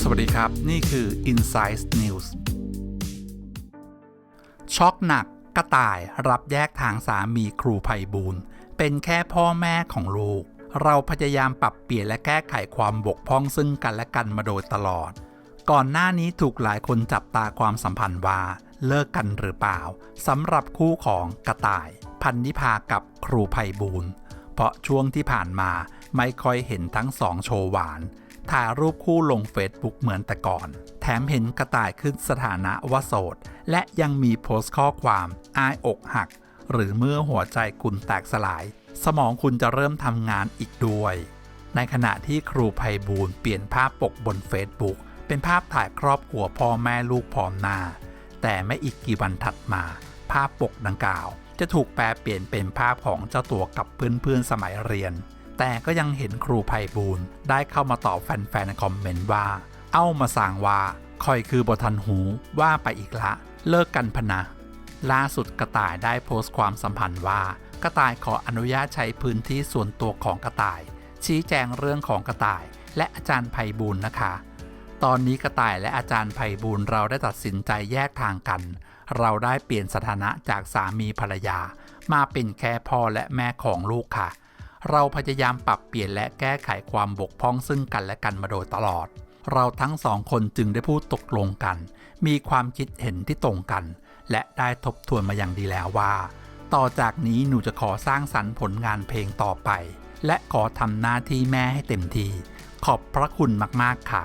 สวัสดีครับ นี่คือ Insight News ช็อกหนักกระต่ายรับแยกทางสามีครูไพบูลเป็นแค่พ่อแม่ของลูก เราพยายามปรับเปลี่ยนและแก้ไขความบกพร่องซึ่งกันและกันมาโดยตลอด ก่อนหน้านี้ถูกหลายคนจับตาความสัมพันธ์ว่า เลิกกันหรือเปล่าสำหรับคู่ของกระต่าย พันนิพากับครูไพบูล เพราะช่วงที่ผ่านมาไม่ค่อยเห็นทั้งสองโชว์หวาน ถ่ายรูปคู่ลงเฟซบุ๊กเหมือนแต่ก่อน แถมเห็นกระต่ายขึ้นสถานะว่าโสด และยังมีโพสต์ข้อความอายอกหัก หรือเมื่อหัวใจคุณแตกสลาย สมองคุณจะเริ่มทำงานอีกด้วย ในขณะที่ครูไพบูลเปลี่ยนภาพปกบนเฟซบุ๊กเป็นภาพถ่ายครอบครัวพ่อแม่ลูกพร้อมหน้า แต่ไม่อีกกี่วันถัดมา ภาพปกดังกล่าว จะถูกแปลเปลี่ยนเป็นภาพของเจ้าตัวกับเพื่อนๆสมัยเรียน แต่ก็ยังเห็นครูไพบูลได้เข้ามาตอบแฟนๆในคอมเมนต์ว่า เอ้ามาสั่งว่าคอยคือบทันหูว่าไปอีกละ เลิกกันพนะล่าสุดกระต่ายได้โพสต์ความสัมพันธ์ว่า กระต่ายขออนุญาตใช้พื้นที่ส่วนตัวของกระต่าย ชี้แจงเรื่องของกระต่าย และอาจารย์ไพบูลนะคะ ตอนนี้กระต่ายและอาจารย์ไพบูลย์เราได้ตัดสินใจแยกทางกัน เราได้เปลี่ยนสถานะจากสามีภรรยา มาเป็นแค่พ่อและแม่ของลูกค่ะ เราพยายามปรับเปลี่ยนและแก้ไขความบกพร่องซึ่งกันและกันมาโดยตลอด เราทั้งสองคนจึงได้พูดตกลงกัน มีความคิดเห็นที่ตรงกัน และได้ทบทวนมาอย่างดีแล้วว่า ต่อจากนี้หนูจะขอสร้างสรรค์ผลงานเพลงต่อไป และขอทำหน้าที่แม่ให้เต็มที่ ขอบพระคุณมากๆค่ะ